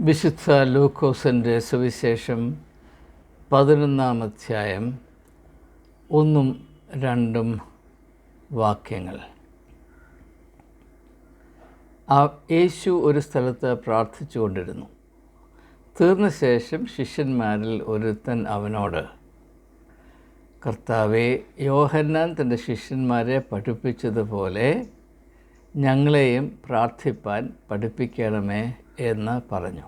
വിശുദ്ധ ലൂക്കോസിന്റെ സുവിശേഷം പതിനൊന്നാം അധ്യായം ഒന്നും രണ്ടും വാക്യങ്ങൾ. ആ യേശു ഒരു സ്ഥലത്ത് പ്രാർത്ഥിച്ചു കൊണ്ടിരുന്നു. തീർന്ന ശേഷം ശിഷ്യന്മാരിൽ ഒരുത്തൻ അവനോട് കർത്താവെ യോഹന്നാൻ തന്റെ ശിഷ്യന്മാരെ പഠിപ്പിച്ചതുപോലെ ഞങ്ങളെയും പ്രാർത്ഥിപ്പാൻ പഠിപ്പിക്കണമേ എന്ന് പറഞ്ഞു.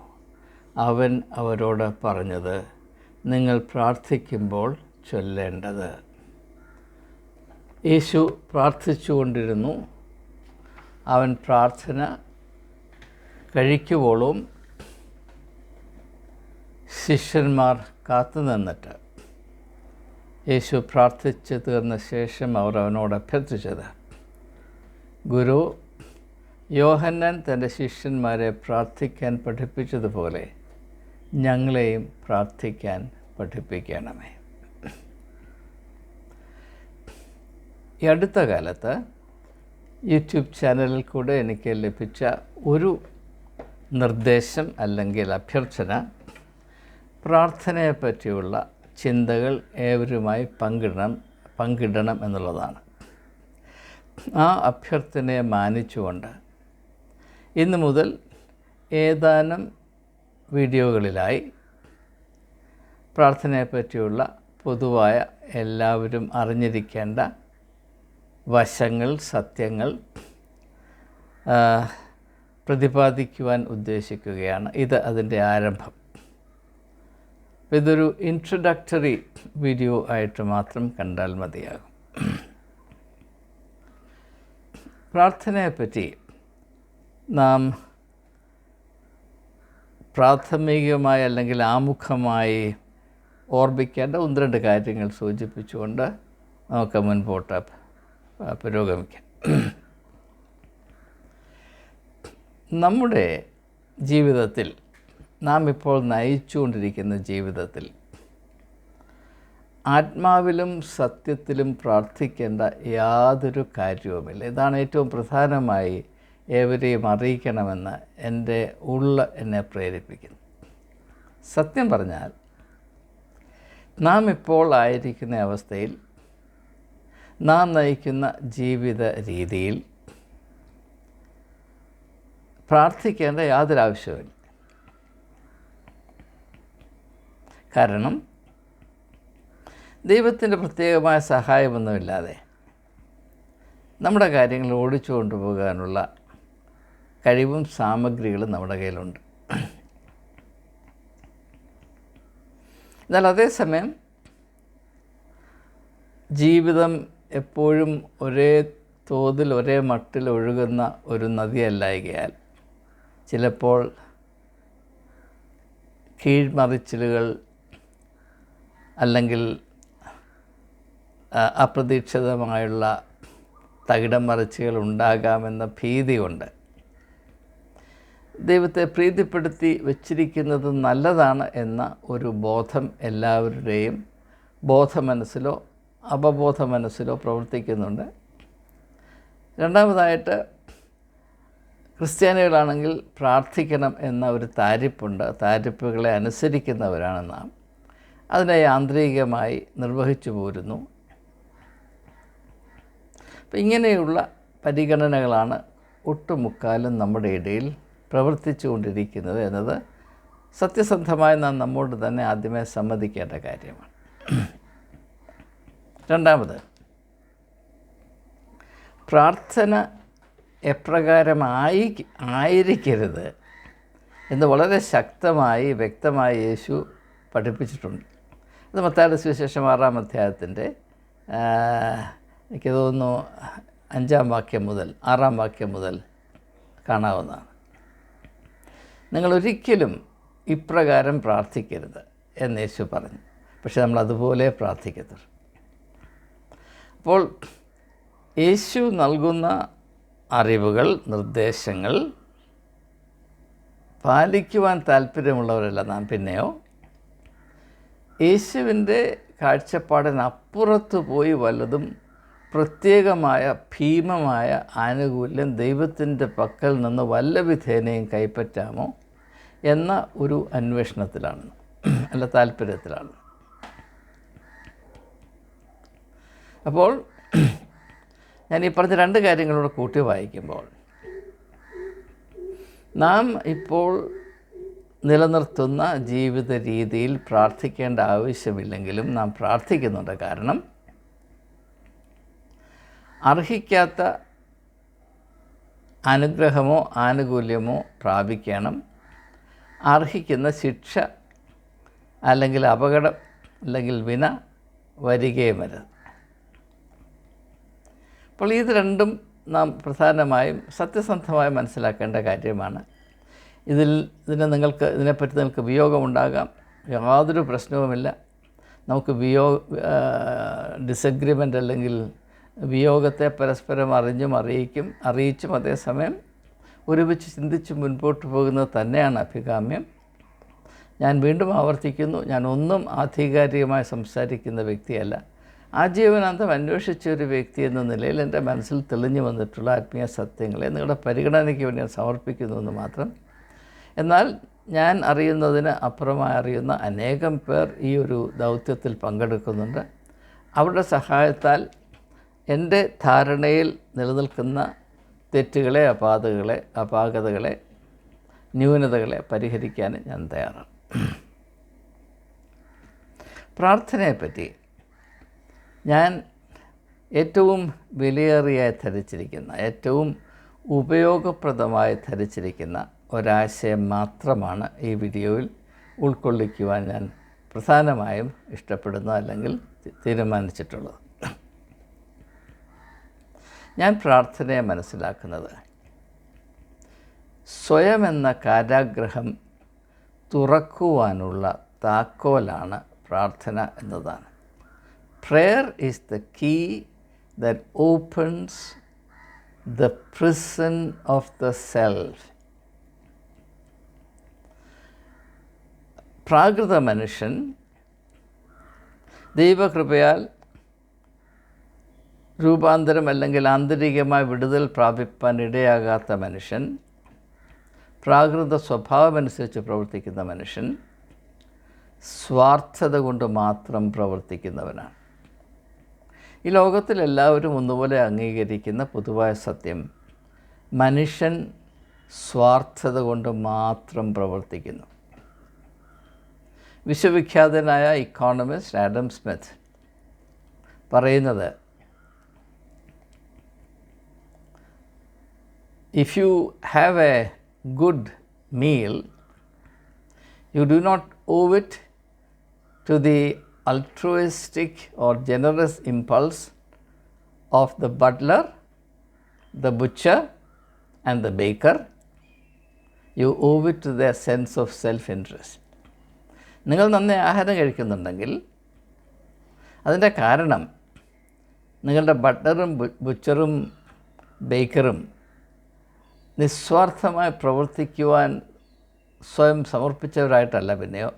അവൻ അവരോട് പറഞ്ഞത് നിങ്ങൾ പ്രാർത്ഥിക്കുമ്പോൾ ചൊല്ലേണ്ടത്. യേശു പ്രാർത്ഥിച്ചുകൊണ്ടിരുന്നു. അവൻ പ്രാർത്ഥന കഴിക്കുവോളും ശിഷ്യന്മാർ കാത്തു നിന്നിട്ട്. യേശു പ്രാർത്ഥിച്ചു തീർന്ന ശേഷം അവർ അവനോട് അഭ്യർത്ഥിച്ചത് ഗുരു യോഹന്നാൻ തന്റെ ശിഷ്യന്മാരെ പ്രാർത്ഥിക്കാൻ പഠിപ്പിച്ചതുപോലെ ഞങ്ങളെയും പ്രാർത്ഥിക്കാൻ പഠിപ്പിക്കണമേ. ഈ അടുത്ത കാലത്ത് യൂട്യൂബ് ചാനലിൽ കൂടെ എനിക്ക് ലഭിച്ച ഒരു നിർദ്ദേശം അല്ലെങ്കിൽ അഭ്യർത്ഥന പ്രാർത്ഥനയെ പറ്റിയുള്ള ചിന്തകൾ ഏവരുമായി പങ്കിടണം പങ്കിടണം എന്നുള്ളതാണ്. ആ അഭ്യർത്ഥനയെ മാനിച്ചുകൊണ്ട് ഇന്ന് മുതൽ ഏതാനും വീഡിയോകളിലായി പ്രാർത്ഥനയെപ്പറ്റിയുള്ള പൊതുവായ എല്ലാവരും അറിഞ്ഞിരിക്കേണ്ട വശങ്ങൾ സത്യങ്ങൾ പ്രതിപാദിക്കുവാൻ ഉദ്ദേശിക്കുകയാണ്. ഇത് അതിന്റെ ആരംഭം. ഇതൊരു ഇൻട്രഡക്ടറി വീഡിയോ ആയിട്ട് മാത്രം കണ്ടാൽ മതിയാകും. പ്രാർത്ഥനയെപ്പറ്റി നാം പ്രാഥമികമായി അല്ലെങ്കിൽ ആമുഖമായി ഓർമ്മിക്കേണ്ട ഒന്ന് രണ്ട് കാര്യങ്ങൾ സൂചിപ്പിച്ചുകൊണ്ട് നമുക്ക് മുൻപോട്ട് പുരോഗമിക്കാം. നമ്മുടെ ജീവിതത്തിൽ നാം ഇപ്പോൾ നയിച്ചുകൊണ്ടിരിക്കുന്ന ജീവിതത്തിൽ ആത്മാവിലും സത്യത്തിലും പ്രാർത്ഥിക്കേണ്ട യാതൊരു കാര്യവുമില്ല. ഇതാണ് ഏറ്റവും പ്രധാനമായി ഏവരെയും അറിയിക്കണമെന്ന് എന്റെ ഉള്ള എന്നെ പ്രേരിപ്പിക്കുന്നു. സത്യം പറഞ്ഞാൽ നാം ഇപ്പോൾ ആയിരിക്കുന്ന അവസ്ഥയിൽ നാം നയിക്കുന്ന ജീവിത രീതിയിൽ പ്രാർത്ഥിക്കേണ്ട യാതൊരു ആവശ്യവുമില്ല. കാരണം ദൈവത്തിന്റെ പ്രത്യേകമായ സഹായമൊന്നുമില്ലാതെ നമ്മുടെ കാര്യങ്ങൾ ഓടിച്ചു കൊണ്ടുപോകാനുള്ള കഴിവും സാമഗ്രികളും നമ്മുടെ കയ്യിലുണ്ട്. എന്നാൽ അതേസമയം ജീവിതം എപ്പോഴും ഒരേ തോതിൽ ഒരേ മട്ടിൽ ഒഴുകുന്ന ഒരു നദിയല്ലായകയാൽ ചിലപ്പോൾ കീഴ്മറിച്ചിലുകൾ അല്ലെങ്കിൽ അപ്രതീക്ഷിതമായുള്ള തകിടം മറിച്ചുകൾ ഉണ്ടാകാമെന്ന ഭീതിയുണ്ട് ദൈവത്തെ പ്രീതിപ്പെടുത്തി വച്ചിരിക്കുന്നത് നല്ലതാണ് എന്ന ഒരു ബോധം എല്ലാവരുടെയും ബോധമനസ്സിലോ അപബോധ മനസ്സിലോ പ്രവർത്തിക്കുന്നുണ്ട്. രണ്ടാമതായിട്ട് ക്രിസ്ത്യാനികളാണെങ്കിൽ പ്രാർത്ഥിക്കണം എന്ന ഒരു താരിപ്പുണ്ട്. താരിപ്പുകളെ അനുസരിക്കുന്നവരാണ് നാം. അതിനെ യാന്ത്രികമായി നിർവഹിച്ചു പോരുന്നു. അപ്പം ഇങ്ങനെയുള്ള പരിഗണനകളാണ് ഒട്ടുമുക്കാലും നമ്മുടെ ഇടയിൽ പ്രവർത്തിച്ചു കൊണ്ടിരിക്കുന്നത് എന്നത് സത്യസന്ധമായി നാം നമ്മോട് തന്നെ ആദ്യമേ സമ്മതിക്കേണ്ട കാര്യമാണ്. രണ്ടാമത് പ്രാർത്ഥന എപ്രകാരമായി ആയിരിക്കരുത് എന്ന് വളരെ ശക്തമായി വ്യക്തമായി യേശു പഠിപ്പിച്ചിട്ടുണ്ട്. അത് മത്തായുടെ സുവിശേഷം ആറാം അധ്യായത്തിന്റെ എനിക്ക് തോന്നുന്നു അഞ്ചാം വാക്യം മുതൽ ആറാം വാക്യം മുതൽ കാണാവുന്നതാണ്. നിങ്ങൾ ഒരിക്കലും ഇപ്രകാരം പ്രാർത്ഥിക്കരുത് എന്ന് യേശു പറഞ്ഞു. പക്ഷെ നമ്മൾ അതുപോലെ പ്രാർത്ഥിക്കരുത്. അപ്പോൾ യേശു നൽകുന്ന അറിവുകൾ നിർദ്ദേശങ്ങൾ പാലിക്കുവാൻ താല്പര്യമുള്ളവരല്ല നാം പിന്നെയോ? യേശുവിന്റെ കാഴ്ചപ്പാടിനപ്പുറത്ത് പോയി വല്ലതും പ്രത്യേകമായ ഭീമമായ ആനുകൂല്യം ദൈവത്തിന്റെ പക്കൽ നിന്ന് വല്ല വിധേനയും കൈപ്പറ്റാമോ എന്ന ഒരു അന്വേഷണത്തിലാണ്. അല്ല താല്പര്യത്തിലാണ്. അപ്പോൾ ഞാൻ ഈ പറഞ്ഞ രണ്ട് കാര്യങ്ങളോട് കൂട്ടി വായിക്കുമ്പോൾ നാം ഇപ്പോൾ നിലനിർത്തുന്ന ജീവിത രീതിയിൽ പ്രാർത്ഥിക്കേണ്ട ആവശ്യമില്ലെങ്കിലും നാം പ്രാർത്ഥിക്കുന്നുണ്ട്. കാരണം അർഹിക്കാത്ത അനുഗ്രഹമോ ആനുകൂല്യമോ പ്രാപിക്കണം. അർഹിക്കുന്ന ശിക്ഷ അല്ലെങ്കിൽ അപകടം അല്ലെങ്കിൽ വിന വരികയും വരുത് അപ്പോൾ ഇത് രണ്ടും നാം പ്രധാനമായും സത്യസന്ധമായി മനസ്സിലാക്കേണ്ട കാര്യമാണ്. ഇതിൽ ഇതിനെ നിങ്ങൾക്ക് ഇതിനെപ്പറ്റി നിങ്ങൾക്ക് വിയോഗമുണ്ടാകാം. യാതൊരു പ്രശ്നവുമില്ല. നമുക്ക് വിയോ ഡിസഗ്രിമെന്റ് അല്ലെങ്കിൽ വിയോഗത്തെ പരസ്പരം അറിഞ്ഞും അറിയിക്കും അറിയിച്ചും അതേസമയം ഒരുമിച്ച് ചിന്തിച്ച് മുൻപോട്ട് പോകുന്നത് തന്നെയാണ് അഭികാമ്യം. ഞാൻ വീണ്ടും ആവർത്തിക്കുന്നു ഞാൻ ഒന്നും ആധികാരികമായി സംസാരിക്കുന്ന വ്യക്തിയല്ല. ആജീവനാന്തം അന്വേഷിച്ച ഒരു വ്യക്തി എന്ന നിലയിൽ എന്റെ മനസ്സിൽ തെളിഞ്ഞു വന്നിട്ടുള്ള ആത്മീയ സത്യങ്ങളെ നിങ്ങളുടെ പരിഗണനയ്ക്ക് വേണ്ടി ഞാൻ സമർപ്പിക്കുന്നു എന്ന് മാത്രം. എന്നാൽ ഞാൻ അറിയുന്നതിന് അപ്പുറമായി അറിയുന്ന അനേകം പേർ ഈ ഒരു ദൗത്യത്തിൽ പങ്കെടുക്കുന്നുണ്ട്. അവരുടെ സഹായത്താൽ എന്റെ ധാരണയിൽ നിലനിൽക്കുന്ന തെറ്റുകളെ അപാതകളെ അപാകതകളെ ന്യൂനതകളെ പരിഹരിക്കാൻ ഞാൻ തയ്യാറാണ്. പ്രാർത്ഥനയെപ്പറ്റി ഞാൻ ഏറ്റവും വിലയേറിയായി ധരിച്ചിരിക്കുന്ന ഏറ്റവും ഉപയോഗപ്രദമായി ധരിച്ചിരിക്കുന്ന ഒരാശയം മാത്രമാണ് ഈ വീഡിയോയിൽ ഉൾക്കൊള്ളിക്കുവാൻ ഞാൻ പ്രധാനമായും ഇഷ്ടപ്പെടുന്ന അല്ലെങ്കിൽ തീരുമാനിച്ചിട്ടുള്ളത്. ഞാൻ പ്രാർത്ഥനയെ മനസ്സിലാക്കുന്നത്. സ്വയം എന്ന കാരാഗ്രഹം തുറക്കുവാനുള്ള താക്കോലാണ് പ്രാർത്ഥന എന്നതാണ്. Prayer is the key that opens the prison of the self പ്രാകൃത മനുഷ്യൻ ദൈവകൃപയാൽ രൂപാന്തരം അല്ലെങ്കിൽ ആന്തരികമായ വിടുതൽ പ്രാപിപ്പാൻ ഇടയാകാത്ത മനുഷ്യൻ പ്രാകൃത സ്വഭാവമനുസരിച്ച് പ്രവർത്തിക്കുന്ന മനുഷ്യൻ സ്വാർത്ഥത കൊണ്ട് മാത്രം പ്രവർത്തിക്കുന്നവനാണ്. ഈ ലോകത്തിലെല്ലാവരും ഒന്നുപോലെ അംഗീകരിക്കുന്ന പൊതുവായ സത്യം മനുഷ്യൻ സ്വാർത്ഥത കൊണ്ട് മാത്രം പ്രവർത്തിക്കുന്നു. വിശ്വവിഖ്യാതനായ ഇക്കോണമിസ്റ്റ് ആഡം സ്മിത്ത് പറയുന്നത് if you have a good meal, you do not owe it to the altruistic or generous impulse of the butler, the butcher, and the baker, you owe it to their sense of self interest. നിങ്ങൾ നന്നായി ആഹാരം കഴിക്കുന്നുണ്ടെങ്കിൽ അതിന്റെ കാരണം നിങ്ങളുടെ ബട്ടറും ബുച്ചറും ബേക്കറും നിസ്വാർത്ഥമായി പ്രവർത്തിക്കുവാൻ സ്വയം സമർപ്പിച്ചവരായിട്ടല്ല പിന്നെയോ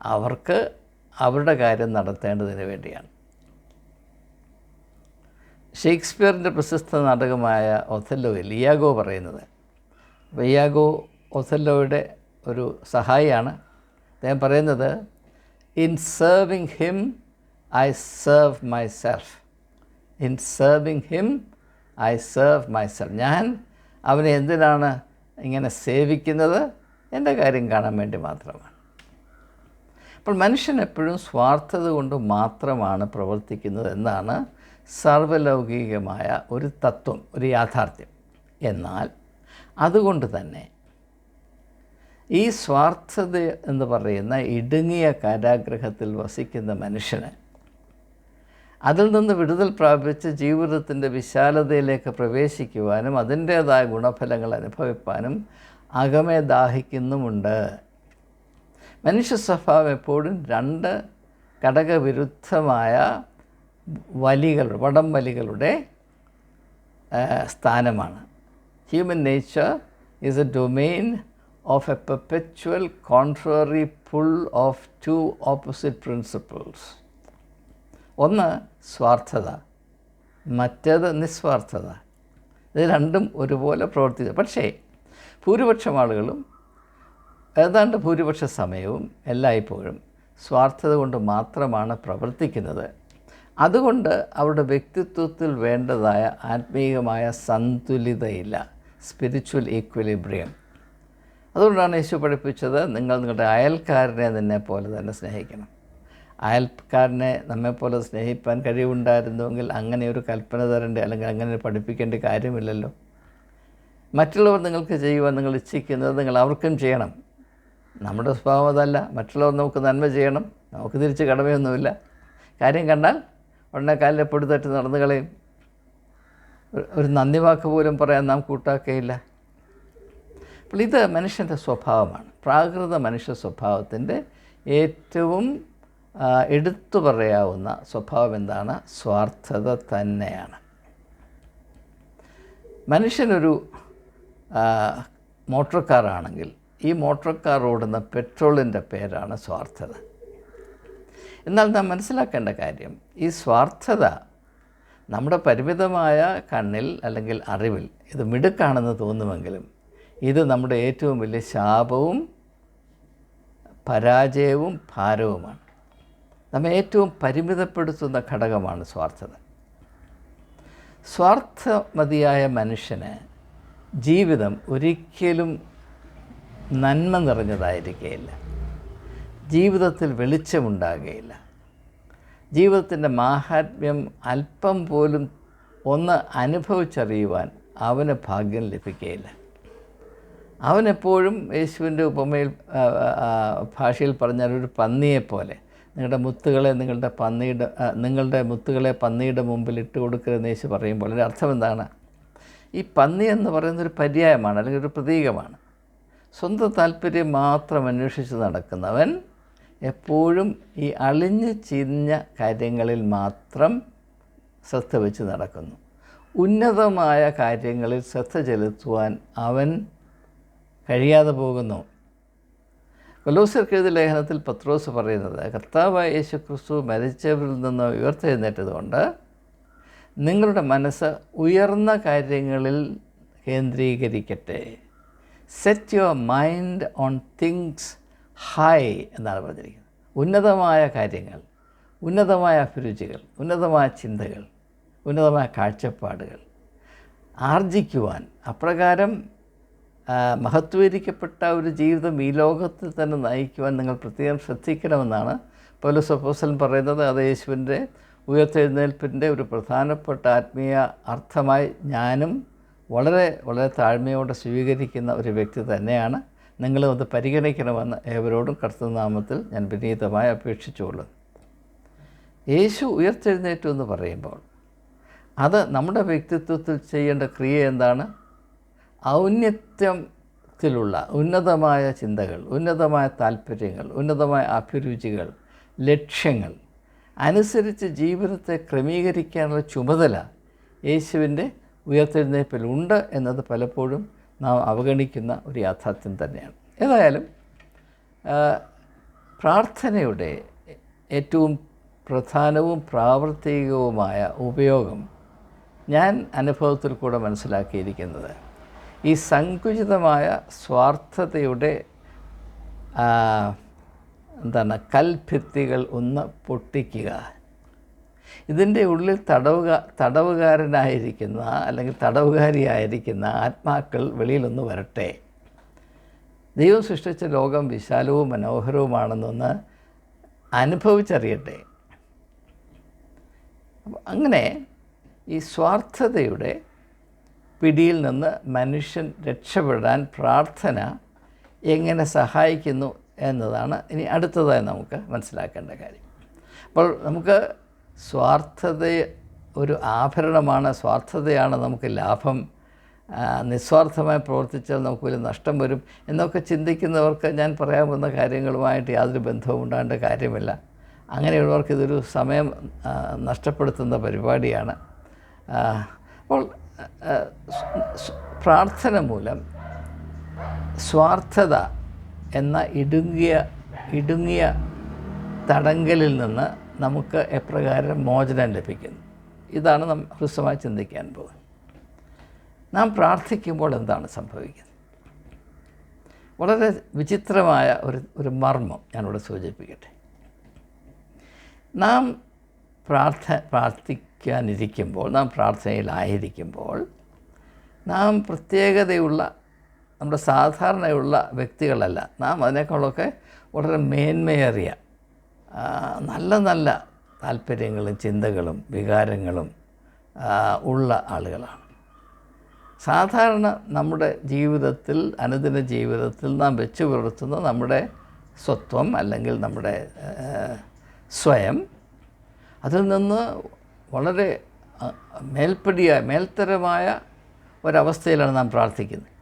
അവർക്ക് അവരുടെ കാര്യം നടത്തേണ്ടതിന് വേണ്ടിയാണ്. ഷേക്സ്പിയറിന്റെ പ്രശസ്ത നാടകമായ ഒഥല്ലോയിൽ ഇയാഗോ പറയുന്നത്. അപ്പോൾ ഒഥല്ലോയുടെ ഒരു സഹായിയാണ്. അദ്ദേഹം പറയുന്നത് in serving him I serve myself in serving him I serve myself ഞാൻ അവനെ എന്തിനാണ് ഇങ്ങനെ സേവിക്കുന്നത്? എന്റെ കാര്യം കാണാൻ വേണ്ടി മാത്രമാണ്. അപ്പോൾ മനുഷ്യൻ എപ്പോഴും സ്വാർത്ഥത കൊണ്ട് മാത്രമാണ് പ്രവർത്തിക്കുന്നത് എന്നാണ് സർവലൗകികമായ ഒരു തത്വം ഒരു യാഥാർത്ഥ്യം. എന്നാൽ അതുകൊണ്ട് തന്നെ ഈ സ്വാർത്ഥത എന്ന് പറയുന്ന ഇടുങ്ങിയ കാരാഗ്രഹത്തിൽ വസിക്കുന്ന മനുഷ്യന് അതിൽ നിന്ന് വിടുതൽ പ്രാപിച്ച് ജീവിതത്തിന്റെ വിശാലതയിലേക്ക് പ്രവേശിക്കുവാനും അതിന്റേതായ ഗുണഫലങ്ങൾ അനുഭവിപ്പാനും അകമേ ദാഹിക്കുന്നുമുണ്ട്. മനുഷ്യ സ്വഭാവം എപ്പോഴും രണ്ട് ഘടകവിരുദ്ധമായ വലികളുടെ വടം വലികളുടെ സ്ഥാനമാണ്. Human nature is a domain of a perpetual contrary pull of two opposite principles ഒന്ന് സ്വാർത്ഥത മറ്റേത് നിസ്വാർത്ഥത. ഇത് രണ്ടും ഒരുപോലെ പ്രവർത്തിച്ചു പക്ഷേ ഭൂരിപക്ഷം ആളുകളും ഏതാണ്ട് ഭൂരിപക്ഷ സമയവും എല്ലായ്പ്പോഴും സ്വാർത്ഥത കൊണ്ട് മാത്രമാണ് പ്രവർത്തിക്കുന്നത്. അതുകൊണ്ട് അവരുടെ വ്യക്തിത്വത്തിൽ വേണ്ടതായ ആത്മീയമായ സന്തുലിതയില്ല സ്പിരിച്വൽ ഈക്വലിബ്രിയം അതുകൊണ്ടാണ് യേശു പഠിപ്പിച്ചത് നിങ്ങൾ നിങ്ങളുടെ അയൽക്കാരനെ നിന്നെ പോലെ തന്നെ സ്നേഹിക്കണം. അയൽക്കാരനെ നമ്മെപ്പോലെ സ്നേഹിപ്പാൻ കഴിവുണ്ടായിരുന്നുവെങ്കിൽ അങ്ങനെ ഒരു കൽപ്പന തരേണ്ട അല്ലെങ്കിൽ അങ്ങനെ പഠിപ്പിക്കേണ്ട കാര്യമില്ലല്ലോ. മറ്റുള്ളവർ നിങ്ങൾക്ക് ചെയ്യുവാൻ നിങ്ങൾ ഇച്ഛിക്കുന്നത് നിങ്ങൾ അവർക്കും ചെയ്യണം. നമ്മുടെ സ്വഭാവം അതല്ല. മറ്റുള്ളവർ നമുക്ക് നന്മ ചെയ്യണം. നമുക്ക് തിരിച്ച് കടമയൊന്നുമില്ല. കാര്യം കണ്ടാൽ ഉടനെ കാലിലെ പൊടിത്തട്ട് നടന്നു കളയും. ഒരു- നന്ദി വാക്ക് പോലും പറയാൻ നാം കൂട്ടാക്കുകയില്ല അപ്പോൾ ഇത് മനുഷ്യന്റെ സ്വഭാവമാണ്. പ്രാകൃത മനുഷ്യ സ്വഭാവത്തിന്റെ ഏറ്റവും എടുത്തു പറയാവുന്ന സ്വഭാവം എന്താണ്? സ്വാർത്ഥത തന്നെയാണ്. മനുഷ്യനൊരു മോട്ടോർ കാറാണെങ്കിൽ ഈ മോട്ടോർ കാർ ഓടുന്ന പെട്രോളിന്റെ പേരാണ് സ്വാർത്ഥത. എന്നാൽ നാം മനസ്സിലാക്കേണ്ട കാര്യം ഈ സ്വാർത്ഥത നമ്മുടെ പരിമിതമായ കണ്ണിൽ അല്ലെങ്കിൽ അറിവിൽ ഇത് മിടുക്കാണെന്ന് തോന്നുമെങ്കിലും ഇത് നമ്മുടെ ഏറ്റവും വലിയ ശാപവും പരാജയവും ഭാരവുമാണ്. നമ്മെ ഏറ്റവും പരിമിതപ്പെടുത്തുന്ന ഘടകമാണ് സ്വാർത്ഥത. സ്വാർത്ഥമതിയായ മനുഷ്യന് ജീവിതം ഒരിക്കലും നന്മ നിറഞ്ഞതായിരിക്കുകയില്ല ജീവിതത്തിൽ വെളിച്ചമുണ്ടാകുകയില്ല ജീവിതത്തിന്റെ മാഹാത്മ്യം അല്പം പോലും ഒന്ന് അനുഭവിച്ചറിയുവാൻ അവന് ഭാഗ്യം ലഭിക്കുകയില്ല അവനെപ്പോഴും യേശുവിന്റെ ഉപമയിൽ ഭാഷയിൽ പറഞ്ഞാൽ ഒരു പന്നിയെപ്പോലെ നിങ്ങളുടെ മുത്തുകളെ നിങ്ങളുടെ പന്നിയുടെ നിങ്ങളുടെ മുത്തുകളെ പന്നിയുടെ മുമ്പിൽ ഇട്ട് കൊടുക്കരുതെന്ന് യേശു പറയുമ്പോൾ അതിന്റെ അർത്ഥം എന്താണ്? ഈ പന്നി എന്ന് പറയുന്ന ഒരു പര്യായമാണ് അല്ലെങ്കിൽ ഒരു പ്രതീകമാണ്. സ്വന്തം താല്പര്യം മാത്രം അന്വേഷിച്ച് നടക്കുന്നവൻ എപ്പോഴും ഈ അളിഞ്ഞ് ചിരിഞ്ഞ കാര്യങ്ങളിൽ മാത്രം ശ്രദ്ധ വെച്ച് നടക്കുന്നു. ഉന്നതമായ കാര്യങ്ങളിൽ ശ്രദ്ധ ചെലുത്തുവാൻ അവൻ കഴിയാതെ പോകുന്നു. കൊലോസർക്ക് എഴുതിയ ലേഖനത്തിൽ പത്രോസ് പറയുന്നത് കർത്താവായ യേശു ക്രിസ്തു മരിച്ചവരിൽ നിന്ന് ഉയർത്തെഴുന്നേറ്റതുകൊണ്ട് നിങ്ങളുടെ മനസ്സ് ഉയർന്ന കാര്യങ്ങളിൽ കേന്ദ്രീകരിക്കട്ടെ. Set your mind on things high എന്നാണ് പറഞ്ഞിരിക്കുന്നത്. ഉന്നതമായ കാര്യങ്ങൾ ഉന്നതമായ അഭിരുചികൾ ഉന്നതമായ ചിന്തകൾ ഉന്നതമായ കാഴ്ചപ്പാടുകൾ ആർജിക്കുവാൻ അപ്രകാരം മഹത്വീകരിക്കപ്പെട്ട ഒരു ജീവിതം ഈ ലോകത്തിൽ തന്നെ നയിക്കുവാൻ നിങ്ങൾ പ്രത്യേകം ശ്രദ്ധിക്കണമെന്നാണ് പൗലോസ് അപ്പോസ്തലൻ പറയുന്നത്. അത് യേശുവിന്റെ ഉയർത്തെഴുന്നേൽപ്പിന്റെ ഒരു പ്രധാനപ്പെട്ട ആത്മീയ അർത്ഥമായി ഞാനും വളരെ വളരെ താഴ്മയോടെ സ്വീകരിക്കുന്ന ഒരു വ്യക്തി തന്നെയാണ്. നിങ്ങളും അത് പരിഗണിക്കണമെന്ന് ഏവരോടും കർത്തനാമത്തിൽ ഞാൻ വിനീതമായി അപേക്ഷിച്ചുകൊള്ളുന്നു യേശു ഉയർത്തെഴുന്നേറ്റു എന്ന് പറയുമ്പോൾ അത് നമ്മുടെ വ്യക്തിത്വത്തിൽ ചെയ്യേണ്ട ക്രിയ എന്താണ്? ഔന്നത്യത്തിലുള്ള ഉന്നതമായ ചിന്തകൾ ഉന്നതമായ താല്പര്യങ്ങൾ ഉന്നതമായ അഭിരുചികൾ ലക്ഷ്യങ്ങൾ അനുസരിച്ച് ജീവിതത്തെ ക്രമീകരിക്കാനുള്ള ചുമതല യേശുവിന്റെ ഉയർത്തെഴുന്നേൽപ്പിലുണ്ട് എന്നത് പലപ്പോഴും നാം അവഗണിക്കുന്ന ഒരു യാഥാർത്ഥ്യം തന്നെയാണ്. ഏതായാലും പ്രാർത്ഥനയുടെ ഏറ്റവും പ്രധാനവും പ്രാവർത്തികവുമായ ഉപയോഗം ഞാൻ അനുഭവത്തിൽ കൂടെ മനസ്സിലാക്കിയിരിക്കുന്നത് ഈ സങ്കുചിതമായ സ്വാർത്ഥതയുടെ എന്താണ് കൽഭിത്തികൾ ഒന്ന് പൊട്ടിക്കുക. ഇതിന്റെ ഉള്ളിൽ തടവുക തടവുകാരനായിരിക്കുന്ന അല്ലെങ്കിൽ തടവുകാരിയായിരിക്കുന്ന ആത്മാക്കൾ വെളിയിലൊന്ന് വരട്ടെ. ദൈവം സൃഷ്ടിച്ച ലോകം വിശാലവും മനോഹരവുമാണെന്നൊന്ന് അനുഭവിച്ചറിയട്ടെ. അങ്ങനെ ഈ സ്വാർത്ഥതയുടെ പിടിയിൽ നിന്ന് മനുഷ്യൻ രക്ഷപ്പെടാൻ പ്രാർത്ഥന എങ്ങനെ സഹായിക്കുന്നു എന്നതാണ്. ഇനി അടുത്തതായി നമുക്ക് മനസ്സിലാക്കേണ്ട കാര്യം. അപ്പോൾ നമുക്ക് സ്വാർത്ഥത ഒരു ആഭരണമാണ്. സ്വാർത്ഥതയാണ് നമുക്ക് ലാഭം. നിസ്വാർത്ഥമായി പ്രവർത്തിച്ചാൽ നമുക്ക് വലിയ നഷ്ടം വരും എന്നൊക്കെ ചിന്തിക്കുന്നവർക്ക് ഞാൻ പറയാൻ പോകുന്ന കാര്യങ്ങളുമായിട്ട് യാതൊരു ബന്ധവും ഉണ്ടാകേണ്ട കാര്യമില്ല. അങ്ങനെയുള്ളവർക്ക് ഇതൊരു സമയം നഷ്ടപ്പെടുത്തുന്ന പരിപാടിയാണ്. അപ്പോൾ പ്രാർത്ഥന മൂലം സ്വാർത്ഥത എന്ന ഇടുങ്ങിയ ഇടുങ്ങിയ തടങ്കലിൽ നിന്ന് നമുക്ക് എപ്രകാരം മോചനം ലഭിക്കുന്നു. ഇതാണ് നാം ഹ്രസ്വമായി ചിന്തിക്കാൻ പോകുന്നത്. നാം പ്രാർത്ഥിക്കുമ്പോൾ എന്താണ് സംഭവിക്കുന്നത്? വളരെ വിചിത്രമായ ഒരു ഒരു മർമ്മം ഞാനിവിടെ സൂചിപ്പിക്കട്ടെ. നാം പ്രാർത്ഥ പ്രാർത്ഥിക്കാനിരിക്കുമ്പോൾ നാം പ്രാർത്ഥനയിലായിരിക്കുമ്പോൾ നാം പ്രത്യേകതയുള്ള നമ്മുടെ സാധാരണയുള്ള വ്യക്തികളല്ല. നാം അതിനേക്കാളൊക്കെ വളരെ മേന്മയേറിയ നല്ല നല്ല താല്പര്യങ്ങളും ചിന്തകളും വികാരങ്ങളും ഉള്ള ആളുകളാണ്. സാധാരണ നമ്മുടെ ജീവിതത്തിൽ അനുദിന ജീവിതത്തിൽ നാം വെച്ച് പുലർത്തുന്ന നമ്മുടെ സ്വത്വം അല്ലെങ്കിൽ നമ്മുടെ സ്വയം അതിൽ നിന്ന് വളരെ മേൽപ്പടിയായ മേൽത്തരമായ ഒരവസ്ഥയിലാണ് നാം പ്രാർത്ഥിക്കുന്നത്.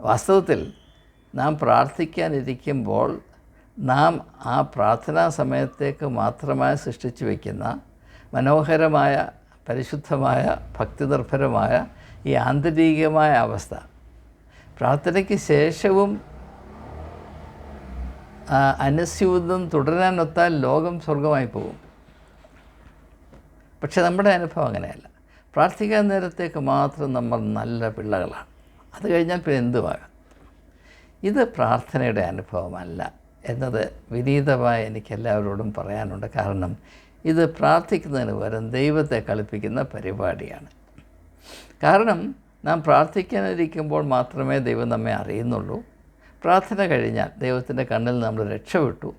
വാസ്തവത്തിൽ നാം പ്രാർത്ഥിക്കാനിരിക്കുമ്പോൾ നാം ആ പ്രാർത്ഥനാ സമയത്തേക്ക് മാത്രമായി സൃഷ്ടിച്ചു വയ്ക്കുന്ന മനോഹരമായ പരിശുദ്ധമായ ഭക്തിനിർഭരമായ ഈ ആന്തരികമായ അവസ്ഥ. പ്രാർത്ഥനയ്ക്ക് ശേഷവും അനുസ്യൂതം തുടരാനൊത്താൽ ലോകം സ്വർഗമായി പോകും. പക്ഷെ നമ്മുടെ അനുഭവം അങ്ങനെയല്ല. പ്രാർത്ഥിക്കാൻ നേരത്തേക്ക് മാത്രം നമ്മൾ നല്ല പിള്ളകളാണ്. അത് കഴിഞ്ഞാൽ പിന്നെ എന്തുമാകാം ഇത് പ്രാർത്ഥനയുടെ അനുഭവമല്ല എന്നത് വിനീതമായി എനിക്ക് എല്ലാവരോടും പറയാനുണ്ട്. കാരണം ഇത് പ്രാർത്ഥിക്കുന്നതിന് പകരം ദൈവത്തെ കളിപ്പിക്കുന്ന പരിപാടിയാണ്. കാരണം നാം പ്രാർത്ഥിക്കാനിരിക്കുമ്പോൾ മാത്രമേ ദൈവം നമ്മെ അറിയുന്നുള്ളൂ. പ്രാർത്ഥന കഴിഞ്ഞാൽ ദൈവത്തിന്റെ കണ്ണിൽ നമ്മൾ രക്ഷപ്പെട്ടു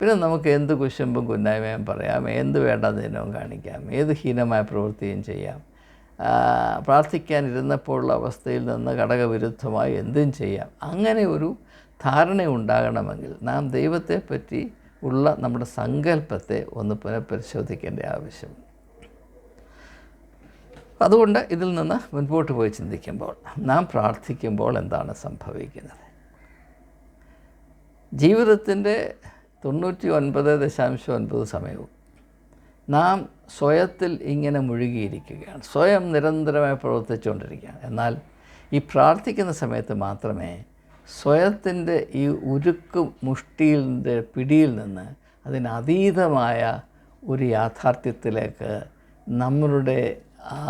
പിന്നെ നമുക്ക് എന്ത് കുശുമ്പും കുന്നായ്മയും പറയാം എന്ത് വേണ്ട ദിനവും കാണിക്കാം ഏത് ഹീനമായ പ്രവൃത്തിയും ചെയ്യാം. പ്രാർത്ഥിക്കാനിരുന്നപ്പോഴുള്ള അവസ്ഥയിൽ നിന്ന് ഘടകവിരുദ്ധമായി എന്തും ചെയ്യാം. അങ്ങനെ ഒരു ധാരണ ഉണ്ടാകണമെങ്കിൽ നാം ദൈവത്തെപ്പറ്റി ഉള്ള നമ്മുടെ സങ്കല്പത്തെ ഒന്ന് പുനഃപരിശോധിക്കേണ്ട ആവശ്യം. അതുകൊണ്ട് ഇതിൽ നിന്ന് മുൻപോട്ട് പോയി ചിന്തിക്കുമ്പോൾ നാം പ്രാർത്ഥിക്കുമ്പോൾ എന്താണ് സംഭവിക്കുന്നത്? ജീവിതത്തിന്റെ തൊണ്ണൂറ്റി ഒൻപത് ദശാംശം ഒൻപത് സമയവും നാം സ്വയത്തിൽ ഇങ്ങനെ മുഴുകിയിരിക്കുകയാണ്. സ്വയം നിരന്തരമായി പ്രവർത്തിച്ചുകൊണ്ടിരിക്കുകയാണ്. എന്നാൽ ഈ പ്രാർത്ഥിക്കുന്ന സമയത്ത് മാത്രമേ സ്വയത്തിന്റെ ഈ ഉരുക്ക് മുഷ്ടിയിന്റെ പിടിയിൽ നിന്ന് അതിനതീതമായ ഒരു യാഥാർത്ഥ്യത്തിലേക്ക് നമ്മളുടെ ആ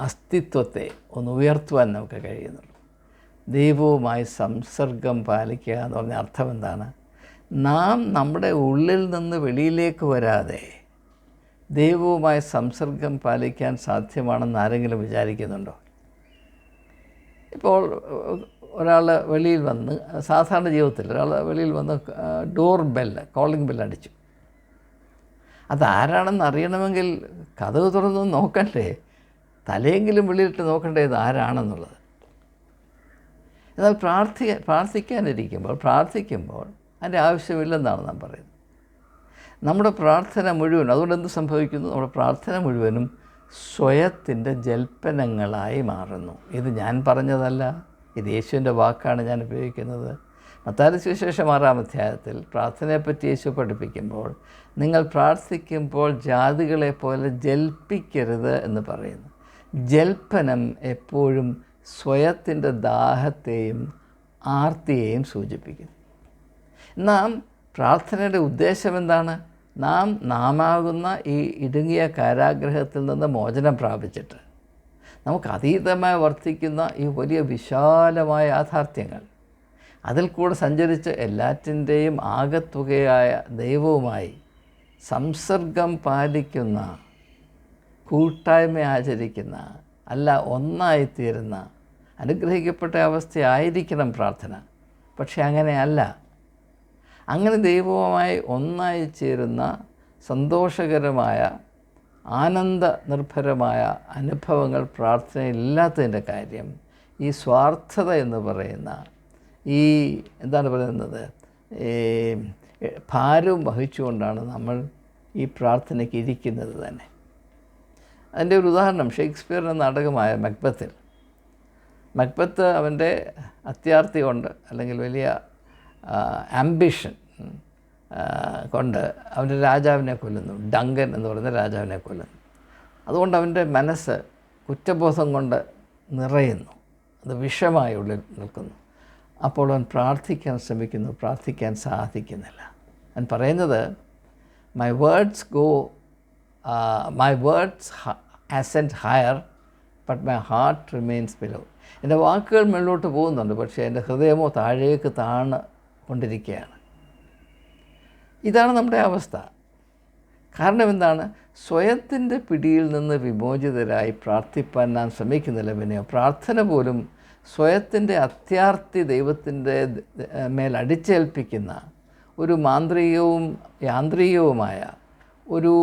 അസ്തിത്വത്തെ ഒന്ന് ഉയർത്തുവാൻ നമുക്ക് കഴിയുന്നുള്ളൂ. ദൈവവുമായി സംസർഗം പാലിക്കുക എന്ന് പറഞ്ഞ അർത്ഥം എന്താണ്? നാം നമ്മുടെ ഉള്ളിൽ നിന്ന് വെളിയിലേക്ക് വരാതെ ദൈവവുമായി സംസർഗം പാലിക്കാൻ സാധ്യമാണെന്ന് ആരെങ്കിലും വിചാരിക്കുന്നുണ്ടോ? ഇപ്പോൾ ഒരാൾ വെളിയിൽ വന്ന് സാധാരണ ജീവിതത്തിൽ ഒരാൾ വെളിയിൽ വന്ന് ഡോർ ബെല്ല് കോളിംഗ് ബെല്ല് അടിച്ചു. അതാരാണെന്ന് അറിയണമെങ്കിൽ കഥവ് തുറന്ന് നോക്കണ്ടേ? തലയെങ്കിലും വെളിയിലിട്ട് നോക്കണ്ടേ ഇത് ആരാണെന്നുള്ളത്? എന്നാൽ പ്രാർത്ഥി പ്രാർത്ഥിക്കാനിരിക്കുമ്പോൾ പ്രാർത്ഥിക്കുമ്പോൾ അതിന്റെ ആവശ്യമില്ലെന്നാണ് നാം പറയുന്നത്. നമ്മുടെ പ്രാർത്ഥന മുഴുവൻ അതുകൊണ്ട് എന്ത് സംഭവിക്കുന്നു? നമ്മുടെ പ്രാർത്ഥന മുഴുവനും സ്വയത്തിന്റെ ജൽപ്പനങ്ങളായി മാറുന്നു. ഇത് ഞാൻ പറഞ്ഞതല്ല ഇത് യേശുവിന്റെ വാക്കാണ് ഞാൻ ഉപയോഗിക്കുന്നത്. മത്താരി സുവിശേഷം ആറാം അധ്യായത്തിൽ പ്രാർത്ഥനയെപ്പറ്റി യേശു പഠിപ്പിക്കുമ്പോൾ നിങ്ങൾ പ്രാർത്ഥിക്കുമ്പോൾ ജാതികളെ പോലെ ജൽപ്പിക്കരുത് എന്ന് പറയുന്നു. ജൽപ്പനം എപ്പോഴും സ്വയത്തിന്റെ ദാഹത്തെയും ആർത്തിയെയും സൂചിപ്പിക്കുന്നു. നാം പ്രാർത്ഥനയുടെ ഉദ്ദേശം എന്താണ്? നാം നാമാകുന്ന ഈ ഇടുങ്ങിയ കാരാഗ്രഹത്തിൽ നിന്ന് മോചനം പ്രാപിച്ചിട്ട് നമുക്ക് അതീതമായി വർത്തിക്കുന്ന ഈ വലിയ വിശാലമായ യാഥാർത്ഥ്യങ്ങൾ അതിൽ കൂടെ സഞ്ചരിച്ച് എല്ലാറ്റിന്റെയും ആകത്തുകയായ ദൈവവുമായി സംസർഗം പാലിക്കുന്ന കൂട്ടായ്മ ആചരിക്കുന്ന അല്ല ഒന്നായിത്തീരുന്ന അനുഗ്രഹിക്കപ്പെട്ട അവസ്ഥയായിരിക്കണം പ്രാർത്ഥന. പക്ഷെ അങ്ങനെയല്ല അങ്ങനെ ദൈവവുമായി ഒന്നായി ചേരുന്ന സന്തോഷകരമായ ആനന്ദ നിർഭരമായ അനുഭവങ്ങൾ പ്രാർത്ഥനയില്ലാത്തതിന്റെ കാര്യം ഈ സ്വാർത്ഥത എന്ന് പറയുന്ന ഈ എന്താണ് പറയുന്നത്? ഭാരവും വഹിച്ചുകൊണ്ടാണ് നമ്മൾ ഈ പ്രാർത്ഥനയ്ക്ക് ഇരിക്കുന്നത് തന്നെ. അതിന്റെ ഒരു ഉദാഹരണം ഷേക്സ്പിയറിന്റെ നാടകമായ മക്ബത്തിൽ. മക്ബത്ത് അവന്റെ അത്യാർത്ഥി കൊണ്ട് അല്ലെങ്കിൽ വലിയ ആംബിഷൻ കൊണ്ട് അവന്റെ രാജാവിനെ കൊല്ലുന്നു. ഡങ്കൻ എന്ന് പറയുന്ന രാജാവിനെ കൊല്ലുന്നു. അതുകൊണ്ട് അവന്റെ മനസ്സ് കുറ്റബോധം കൊണ്ട് നിറയുന്നു. അത് വിഷമായി ഉള്ളിൽ നിൽക്കുന്നു. അപ്പോൾ അവൻ പ്രാർത്ഥിക്കാൻ ശ്രമിക്കുന്നു. പ്രാർത്ഥിക്കാൻ സാധിക്കുന്നില്ല. അവൻ പറയുന്നത് my words go my words ascent higher but my heart remains below എന്റെ വാക്കുകൾ മുകളിലോട്ട് പോകുന്നുണ്ട് പക്ഷേ എന്റെ ഹൃദയമോ താഴേക്ക് താണ് കൊണ്ടിരിക്കുകയാണ്. ഇതാണ് നമ്മുടെ അവസ്ഥ. കാരണം എന്താണ്? സ്വയത്തിന്റെ പിടിയിൽ നിന്ന് വിമോചിതരായി പ്രാർത്ഥിപ്പാൻ നാം ശ്രമിക്കുന്നില്ല. പിന്നെ പ്രാർത്ഥന പോലും സ്വയത്തിന്റെ അത്യാർത്ഥി ദൈവത്തിന്റെ മേൽ അടിച്ചേൽപ്പിക്കുന്ന ഒരു മാന്ത്രികവും യാന്ത്രികവുമായ ഒരു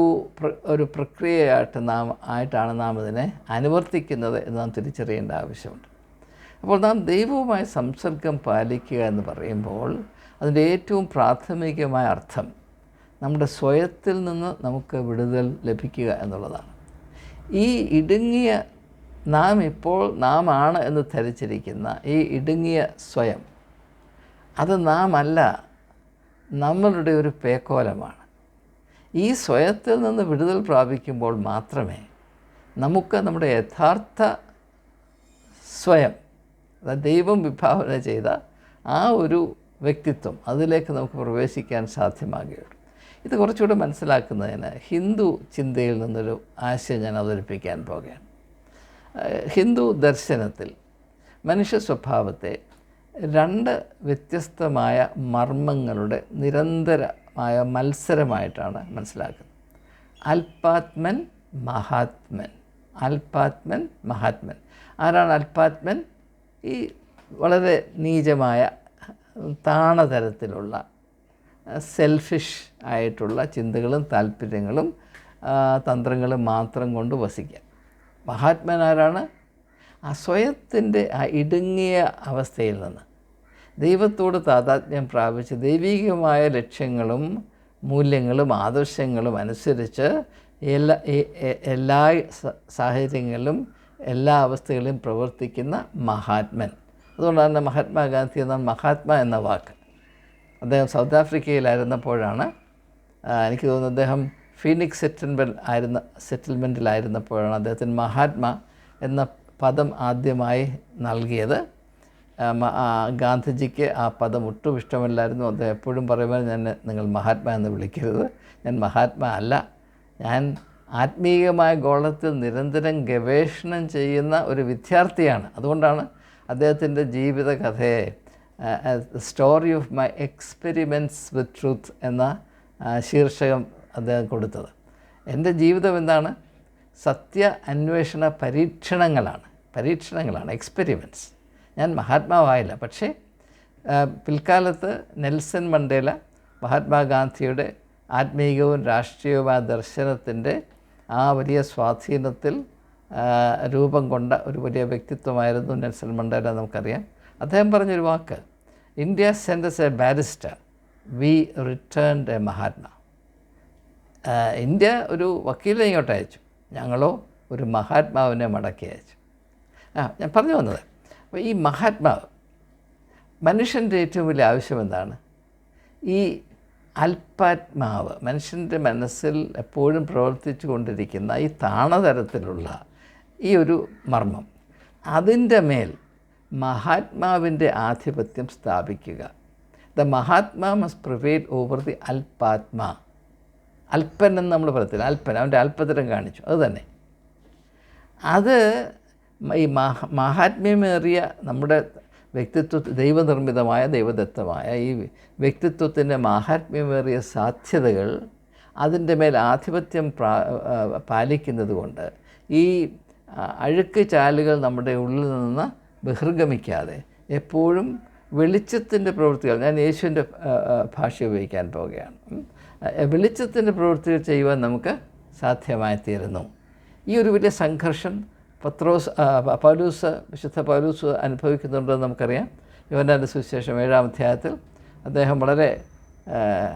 ഒരു പ്രക്രിയയായിട്ട് നാം ആയിട്ടാണ് നാം ഇതിനെ അനുവർത്തിക്കുന്നത് എന്ന് നാം തിരിച്ചറിയേണ്ട ആവശ്യമുണ്ട്. അപ്പോൾ നാം ദൈവവുമായി സംസർഗം പാലിക്കുക എന്ന് പറയുമ്പോൾ അതിന്റെ ഏറ്റവും പ്രാഥമികമായ അർത്ഥം നമ്മുടെ സ്വയത്തിൽ നിന്ന് നമുക്ക് വിടുതൽ ലഭിക്കുക എന്നുള്ളതാണ്. ഈ ഇടുങ്ങിയ നാം ഇപ്പോൾ നാം ആണ് എന്ന് ധരിച്ചിരിക്കുന്ന ഈ ഇടുങ്ങിയ സ്വയം അത് നാം അല്ല നമ്മളുടെ ഒരു പേക്കോലമാണ്. ഈ സ്വയത്തിൽ നിന്ന് വിടുതൽ പ്രാപിക്കുമ്പോൾ മാത്രമേ നമുക്ക് നമ്മുടെ യഥാർത്ഥ സ്വയം ദൈവം വിഭാവന ചെയ്ത ആ ഒരു വ്യക്തിത്വം അതിലേക്ക് നമുക്ക് പ്രവേശിക്കാൻ സാധ്യമാകുകയുള്ളൂ. ഇത് കുറച്ചുകൂടെ മനസ്സിലാക്കുന്നതിന് ഹിന്ദു ചിന്തയിൽ നിന്നൊരു ആശയം ഞാൻ അവതരിപ്പിക്കാൻ പോകുകയാണ് ഹിന്ദു ദർശനത്തിൽ മനുഷ്യ സ്വഭാവത്തെ രണ്ട് വ്യത്യസ്തമായ മർമ്മങ്ങളുടെ നിരന്തരമായ മത്സരമായിട്ടാണ് മനസ്സിലാക്കുന്നത്. അൽപാത്മൻ മഹാത്മൻ. അൽപാത്മൻ മഹാത്മൻ. ആരാണ് അൽപാത്മൻ? ഈ വളരെ നീചമായ താണതരത്തിലുള്ള സെൽഫിഷ് ആയിട്ടുള്ള ചിന്തകളും താല്പര്യങ്ങളും തന്ത്രങ്ങളും മാത്രം കൊണ്ട് വസിക്കാം മഹാത്മനാരാണ് ആ സ്വയത്തിന്റെ ആ ഇടുങ്ങിയ അവസ്ഥയിൽ നിന്ന് ദൈവത്തോട് താതാത്മ്യം പ്രാപിച്ച് ദൈവികമായ ലക്ഷ്യങ്ങളും മൂല്യങ്ങളും ആദർശങ്ങളും അനുസരിച്ച് എല്ലാ എല്ലാ സാഹചര്യങ്ങളിലും എല്ലാ അവസ്ഥകളിലും പ്രവർത്തിക്കുന്ന മഹാത്മൻ. അതുകൊണ്ടാണ് മഹാത്മാഗാന്ധി എന്ന മഹാത്മാ എന്ന വാക്ക്. അദ്ദേഹം സൗത്ത് ആഫ്രിക്കയിലായിരുന്നപ്പോഴാണ് എനിക്ക് തോന്നുന്നു അദ്ദേഹം ഫീനിക്സ് സെറ്റിൽമെന്റ് ആയിരുന്ന സെറ്റിൽമെന്റിലായിരുന്നപ്പോഴാണ് അദ്ദേഹത്തിന് മഹാത്മാ എന്ന പദം ആദ്യമായി നൽകിയത്. ഗാന്ധിജിക്ക് ആ പദം ഒട്ടും ഇഷ്ടമല്ലായിരുന്നു. അദ്ദേഹം എപ്പോഴും പറയുമ്പോൾ ഞാൻ നിങ്ങൾ മഹാത്മാ എന്ന് വിളിക്കരുത്. ഞാൻ മഹാത്മാ അല്ല. ഞാൻ ആത്മീയമായ ഗോളത്തിൽ നിരന്തരം ഗവേഷണം ചെയ്യുന്ന ഒരു വിദ്യാർത്ഥിയാണ്. അതുകൊണ്ടാണ് അദ്ദേഹത്തിന്റെ ജീവിതകഥയെ story of my experiments with truth എന്ന ശീർഷകം അദ്ദേഹം കൊടുത്തത്. എന്റെ ജീവിതം എന്താണ്? സത്യ അന്വേഷണ പരീക്ഷണങ്ങളാണ്. പരീക്ഷണങ്ങളാണ്. എക്സ്പെരിമെന്റ്സ് ഞാൻ മഹാത്മാവായില്ല. പക്ഷേ പിൽക്കാലത്ത് നെൽസൺ മണ്ടേല മഹാത്മാഗാന്ധിയുടെ ആത്മീയവും രാഷ്ട്രീയവുമായ ദർശനത്തിന്റെ ആ വലിയ സ്വാധീനത്തിൽ രൂപം കൊണ്ട ഒരു വലിയ വ്യക്തിത്വമായിരുന്നു നെൽസൺ മണ്ടേല നമുക്കറിയാം. അദ്ദേഹം പറഞ്ഞൊരു വാക്ക് India sends a barrister we returned a Mahatma India ഒരു വക്കീലിനെ ഇങ്ങോട്ട് അയച്ചു ഞങ്ങളോ ഒരു മഹാത്മാവിനെ മടക്കി അയച്ചു. ആ ഞാൻ പറഞ്ഞു വന്നത് അപ്പോൾ ഈ മഹാത്മാവ് മനുഷ്യന്റെ ഏറ്റവും വലിയ ആവശ്യം എന്താണ്? ഈ അല്പാത്മാവ് മനുഷ്യന്റെ മനസ്സിൽ എപ്പോഴും പ്രവർത്തിച്ചു കൊണ്ടിരിക്കുന്ന ഈ താണതരത്തിലുള്ള ഈ ഒരു മർമ്മം അതിന്റെ മേൽ മഹാത്മാവിന്റെ ആധിപത്യം സ്ഥാപിക്കുക. The Mahatma must prevail over the അൽപാത്മാ. അല്പൻ എന്ന് നമ്മൾ പറയത്തില്ല അല്പൻ അവന്റെ അല്പതരം കാണിച്ചു അത് തന്നെ. അത് ഈ മഹാ മഹാത്മ്യമേറിയ നമ്മുടെ വ്യക്തിത്വ ദൈവനിർമ്മിതമായ ദൈവദത്തമായ ഈ വ്യക്തിത്വത്തിന്റെ മാഹാത്മ്യമേറിയ സാധ്യതകൾ അതിന്റെ മേൽ ആധിപത്യം പാലിക്കുന്നത് കൊണ്ട് ഈ അഴുക്ക് ചാലുകൾ നമ്മുടെ ഉള്ളിൽ നിന്ന് ബഹിർഗമിക്കാതെ എപ്പോഴും വെളിച്ചത്തിന്റെ പ്രവൃത്തികൾ ഞാൻ യേശുവിന്റെ ഭാഷ ഉപയോഗിക്കാൻ പോവുകയാണ്. വെളിച്ചത്തിന്റെ പ്രവൃത്തികൾ ചെയ്യുവാൻ നമുക്ക് സാധ്യമായി തീരുന്നു ഈ ഒരു വലിയ സംഘർഷം പത്രോസ് പൗലൂസ് വിശുദ്ധ പൗലൂസ് അനുഭവിക്കുന്നുണ്ടെന്ന് നമുക്കറിയാം. യുവനാന്റെ സുവിശേഷം ഏഴാം അധ്യായത്തിൽ അദ്ദേഹം വളരെ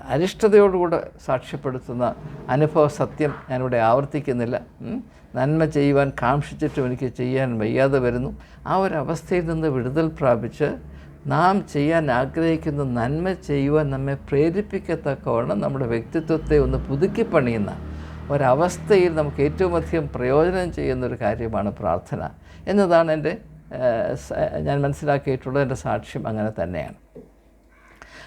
അരിഷ്ടതയോടുകൂടെ സാക്ഷ്യപ്പെടുത്തുന്ന അനുഭവ സത്യം ഞാനിവിടെ ആവർത്തിക്കുന്നില്ല. നന്മ ചെയ്യുവാൻ കാക്ഷിച്ചിട്ടും എനിക്ക് ചെയ്യാൻ വയ്യാതെ വരുന്നു. ആ ഒരു അവസ്ഥയിൽ നിന്ന് വിടുതൽ പ്രാപിച്ച് നാം ചെയ്യാൻ ആഗ്രഹിക്കുന്ന നന്മ ചെയ്യുവാൻ നമ്മെ പ്രേരിപ്പിക്കത്തക്കവണ്ണം നമ്മുടെ വ്യക്തിത്വത്തെ ഒന്ന് പുതുക്കി പണിയുന്ന ഒരവസ്ഥയിൽ നമുക്ക് ഏറ്റവും അധികം പ്രയോജനം ചെയ്യുന്ന ഒരു കാര്യമാണ് പ്രാർത്ഥന. എന്നതാണ് എന്റെ ഞാൻ മനസ്സിലാക്കിയിട്ടുള്ള എന്റെ സാക്ഷ്യം അങ്ങനെ തന്നെയാണ്.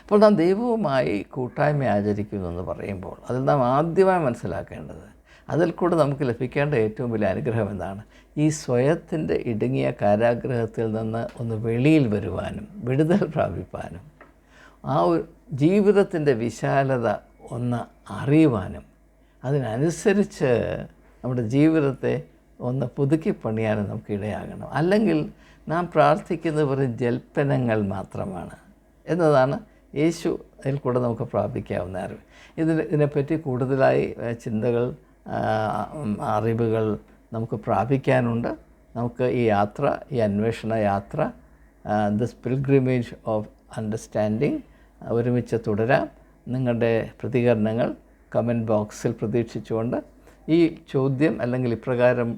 അപ്പോൾ നാം ദൈവവുമായി കൂട്ടായ്മ ആചരിക്കുന്നു എന്ന് പറയുമ്പോൾ അതിൽ നാം ആദ്യമായി മനസ്സിലാക്കേണ്ടത് അതിൽ കൂടെ നമുക്ക് ലഭിക്കേണ്ട ഏറ്റവും വലിയ അനുഗ്രഹം എന്താണ്? ഈ സ്വയത്തിന്റെ ഇടുങ്ങിയ കാരാഗ്രഹത്തിൽ നിന്ന് ഒന്ന് വെളിയിൽ വരുവാനും വിടുതൽ പ്രാപിപ്പാനും ആ ഒരു ജീവിതത്തിന്റെ വിശാലത ഒന്ന് അറിയുവാനും അതിനനുസരിച്ച് നമ്മുടെ ജീവിതത്തെ ഒന്ന് പുതുക്കി പണിയാനും നമുക്ക് ഇടയാകണം. അല്ലെങ്കിൽ നാം പ്രാർത്ഥിക്കുന്നത് വെറും ജൽപ്പനങ്ങൾ മാത്രമാണ് എന്നതാണ് യേശു അതിൽ കൂടെ നമുക്ക് പ്രാപിക്കാവുന്ന അറിവ്. ഇതിന് ഇതിനെപ്പറ്റി കൂടുതലായി ചിന്തകൾ അറിവുകൾ നമുക്ക് പ്രാപിക്കാനുണ്ട്. നമുക്ക് ഈ യാത്ര ഈ അന്വേഷണ യാത്ര ദിസ് പിൽഗ്രിമേജ് ഓഫ് അണ്ടർസ്റ്റാൻഡിങ് ഒരുമിച്ച് തുടരാം. നിങ്ങളുടെ പ്രതികരണങ്ങൾ കമന്റ് ബോക്സിൽ പ്രതീക്ഷിച്ചുകൊണ്ട് ഈ ചോദ്യം അല്ലെങ്കിൽ ഇപ്രകാരം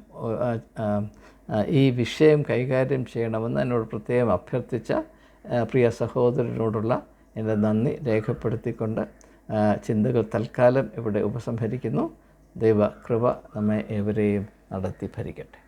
ഈ വിഷയം കൈകാര്യം ചെയ്യണമെന്ന് എന്നോട് പ്രത്യേകം അഭ്യർത്ഥിച്ച പ്രിയ സഹോദരനോടുള്ള എന്റെ നന്ദി രേഖപ്പെടുത്തിക്കൊണ്ട് ചിന്തകൾ തൽക്കാലം ഇവിടെ ഉപസംഹരിക്കുന്നു. ദൈവ കൃപ നമ്മെ ഏവരെയും നടത്തി ഭരിക്കട്ടെ